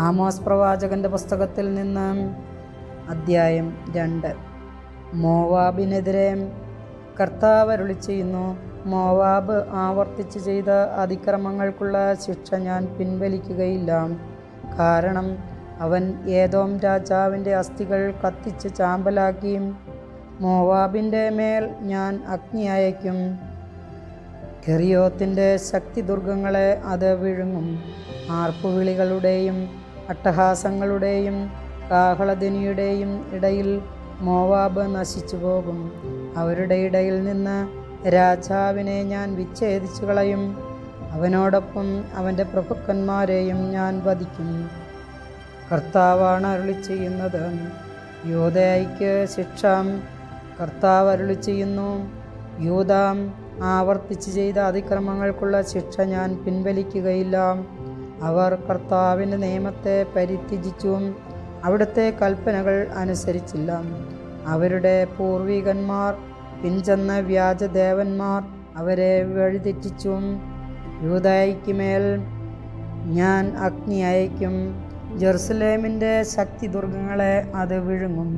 Amos പ്രവാചകന്റെ പുസ്തകത്തിൽ നിന്ന് അദ്ധ്യായം രണ്ട്. മോവാബിനെതിരെ കർത്താവ് അരുളി ചെയ്യുന്നു. മോവാബ് ആവർത്തിച്ച് ചെയ്ത അതിക്രമങ്ങൾക്കുള്ള ശിക്ഷ ഞാൻ പിൻവലിക്കുകയില്ല. കാരണം അവൻ ഏതോം രാജാവിന്റെ അസ്ഥികൾ കത്തിച്ച് ചാമ്പലാക്കി മോവാബിന്റെ മേൽ ഞാൻ അഗ്നി അയക്കും കെറിയോത്തിന്റെ ശക്തിദുർഗങ്ങളെ അത് വിഴുങ്ങും. ആർപ്പുവിളികളുടെയും അട്ടഹാസങ്ങളുടെയും കാഹളധ്വനിയുടെയും ഇടയിൽ മോവാബ് നശിച്ചു പോകും. അവരുടെ ഇടയിൽ നിന്ന് രാജാവിനെ ഞാൻ വിച്ഛേദിച്ചു കളയും. അവനോടൊപ്പം അവന്റെ പ്രഭുക്കന്മാരെയും ഞാൻ വധിക്കും. കർത്താവാണ് അരുളി ചെയ്യുന്നത്. യോധയ്ക്ക് ശിക്ഷ കർത്താവ് അരുളി ചെയ്യുന്നു. യൂതാം ആവർത്തിച്ച് ചെയ്ത അതിക്രമങ്ങൾക്കുള്ള ശിക്ഷ ഞാൻ പിൻവലിക്കുകയില്ല. അവർ കർത്താവിന്റെ നിയമത്തെ പരിത്യജിച്ചും അവിടുത്തെ കൽപ്പനകൾ അനുസരിച്ചില്ല. അവരുടെ പൂർവികന്മാർ പിൻചെന്ന വ്യാജദേവന്മാർ അവരെ വഴിതെറ്റിച്ചും യൂതായിക്കുമേൽ ഞാൻ അഗ്നി അയക്കും ജെറുസലേമിന്റെ ശക്തി ദുർഗങ്ങളെ അത് വിഴുങ്ങും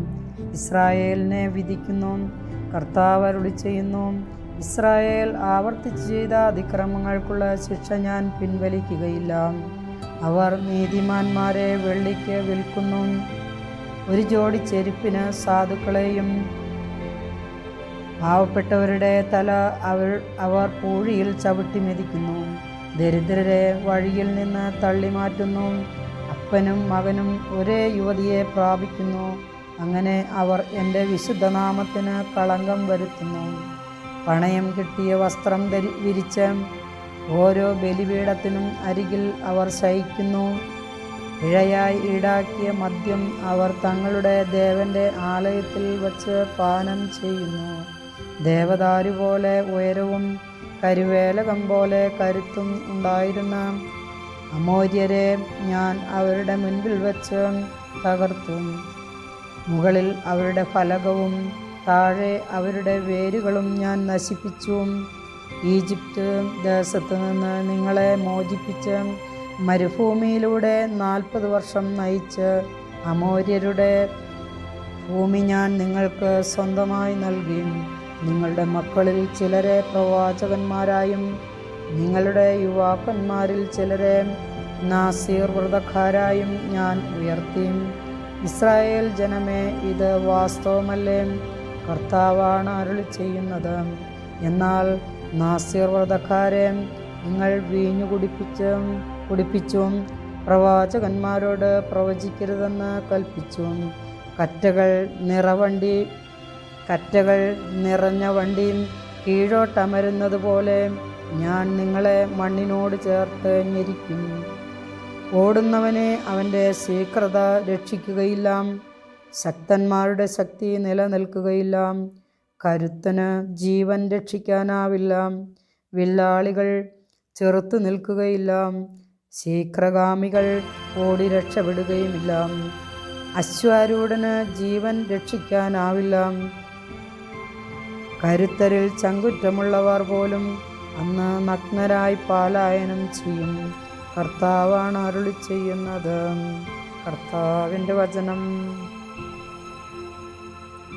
ഇസ്രായേലിനെ വിധിക്കുന്നു കർത്താവ് അരുളി ചെയ്യുന്നു ഇസ്രായേൽ ആവർത്തിച്ച് ചെയ്ത അതിക്രമങ്ങൾക്കുള്ള ശിക്ഷ ഞാൻ പിൻവലിക്കുകയില്ല. അവർ നീതിമാന്മാരെ വെള്ളിക്ക് വിൽക്കുന്നു. ഒരു ജോഡി ചെരുപ്പിന് സാധുക്കളെയും പാവപ്പെട്ടവരുടെ തല അവർ അവർ പൂഴിയിൽ ചവിട്ടി മെതിക്കുന്നു. ദരിദ്രരെ വഴിയിൽ നിന്ന് തള്ളിമാറ്റുന്നു. അപ്പനും മകനും ഒരേ യുവതിയെ പ്രാപിക്കുന്നു. അങ്ങനെ അവർ എന്റെ വിശുദ്ധനാമത്തിന് കളങ്കം വരുത്തുന്നു. പണയം കിട്ടിയ വസ്ത്രം ധരി വിരിച്ച് ഓരോ ബലിപീഠത്തിനും അരികിൽ അവർ ശയിക്കുന്നു ഇഴയായി ഈടാക്കിയ മദ്യം അവർ തങ്ങളുടെ ദേവന്റെ ആലയത്തിൽ വച്ച് പാനം ചെയ്യുന്നു. ദേവദാരു പോലെ ഉയരവും കരുവേലകം പോലെ കരുത്തും ഉണ്ടായിരുന്ന അമോര്യരെ ഞാൻ അവരുടെ മുൻപിൽ വച്ച് തകർത്തു. മുകളിൽ അവരുടെ ഫലകവും താഴെ അവരുടെ വേരുകളും ഞാൻ നശിപ്പിച്ചു. ഈജിപ്ത് ദേശത്ത് നിന്ന് നിങ്ങളെ മോചിപ്പിച്ച് മരുഭൂമിയിലൂടെ നാൽപ്പത് വർഷം നയിച്ച് അമോര്യരുടെ ഭൂമി ഞാൻ നിങ്ങൾക്ക് സ്വന്തമായി നൽകി. നിങ്ങളുടെ മക്കളിൽ ചിലരെ പ്രവാചകന്മാരായും നിങ്ങളുടെ യുവാക്കന്മാരിൽ ചിലരെ നാസീർ വ്രതക്കാരായും ഞാൻ ഉയർത്തി. ഇസ്രായേൽ ജനമേ ഇത് വാസ്തവമല്ലേ? കർത്താവാണ് അരുളി ചെയ്യുന്നത്. എന്നാൽ നാസീർ വ്രതക്കാരെ നിങ്ങൾ വീഞ്ഞു കുടിപ്പിച്ച് കുടിപ്പിച്ചും പ്രവാചകന്മാരോട് പ്രവചിക്കരുതെന്ന് കൽപ്പിച്ചു. കറ്റകൾ നിറവണ്ടി കറ്റകൾ നിറഞ്ഞ വണ്ടി കീഴോട്ടമരുന്നത് പോലെ ഞാൻ നിങ്ങളെ മണ്ണിനോട് ചേർത്ത് ഞെരിക്കും. ഓടുന്നവനെ അവന്റെ സീക്രത രക്ഷിക്കുകയില്ല. ശക്തന്മാരുടെ ശക്തി നിലനിൽക്കുകയില്ല. കരുത്തന് ജീവൻ രക്ഷിക്കാനാവില്ല. വില്ലാളികൾ ചെറുത്തു നിൽക്കുകയില്ല. ശീഘ്രഗാമികൾ ഓടി രക്ഷപ്പെടുകയുമില്ല. അശ്വാരൂഢന് ജീവൻ രക്ഷിക്കാനാവില്ല. കരുത്തരിൽ ചങ്കുറ്റമുള്ളവർ പോലും അന്ന് നഗ്നരായി പാലായനം ചെയ്യും. കർത്താവാണ് അരുളി ചെയ്യുന്നത് കർത്താവിന്റെ വചനം.